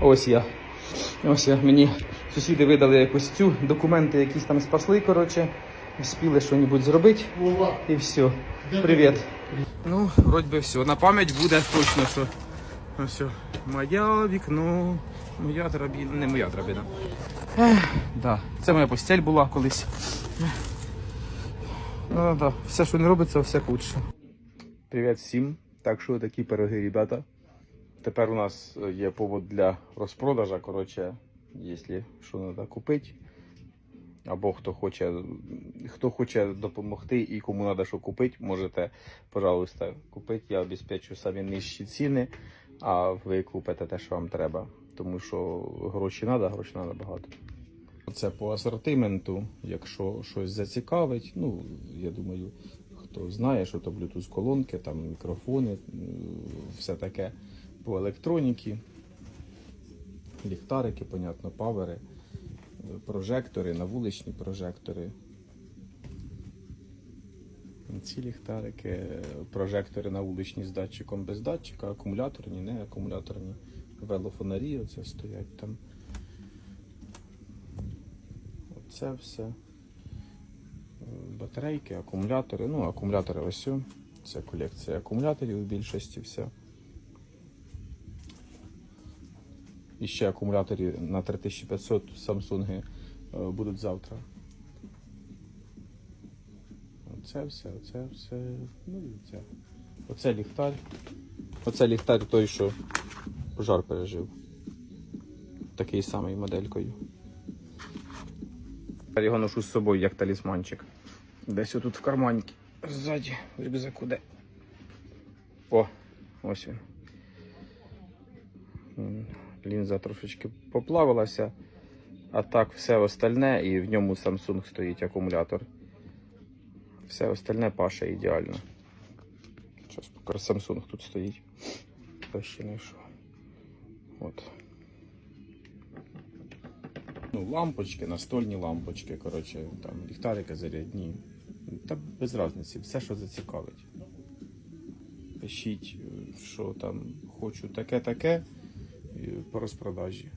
Ось я. Ось я. Мені сусіди видали якусь цю, документи якісь там спасли, коротше. Спіли щось зробити. І все. Привіт. Ну, вроді би все. На пам'ять буде точно, що. Ну все. Моя вікно. Моя драбіна. Не моя драбіна. Ех, да. Це моя постель була колись. Ну да, все, що не робиться, все лучше. Привіт всім. Так що такі пироги, ребята. Тепер у нас є повод для розпродажа. Коротше, якщо що треба купити. Або хто хоче, хто хоче допомогти і кому треба що купити, можете, пожалуйста, купити. Я обезпечу самі нижчі ціни, а ви купите те, що вам треба. Тому що гроші треба, гроші треба багато. Це по асортименту, якщо щось зацікавить, ну я думаю, хто знає, що то Bluetooth колонки, там мікрофони, все таке по електроніці, ліхтарики, понятно, павери, прожектори, навуличні прожектори. Ці ліхтарики, прожектори на вуличні з датчиком без датчика, акумуляторні, не акумуляторні, велофонарі оце стоять там. Це все. Батарейки, акумулятори. Ну, акумулятори ось. Це колекція акумуляторів в більшості вся. І ще акумуляторі на 3500 Samsung е, будуть завтра. Оце все, оце все. Ну і це. Оце ліхтар. Оце ліхтар той, що пожар пережив. Такий самий моделькою. Я його ношу з собою як талісманчик. Десь отут в карманці. Ззаді, в рюкзаку де. О, ось він. Лінза трошечки поплавилася, а так все остальне і в ньому Samsung стоїть акумулятор. Все остальне паше ідеально. Зараз покажу Samsung тут стоїть. Ще не йшов. От. Ну, лампочки, настольні лампочки, коротше, там ліхтарики зарядні. Та без різниці, все, що зацікавить. Пишіть, е, що там хочу таке-таке по розпродажі.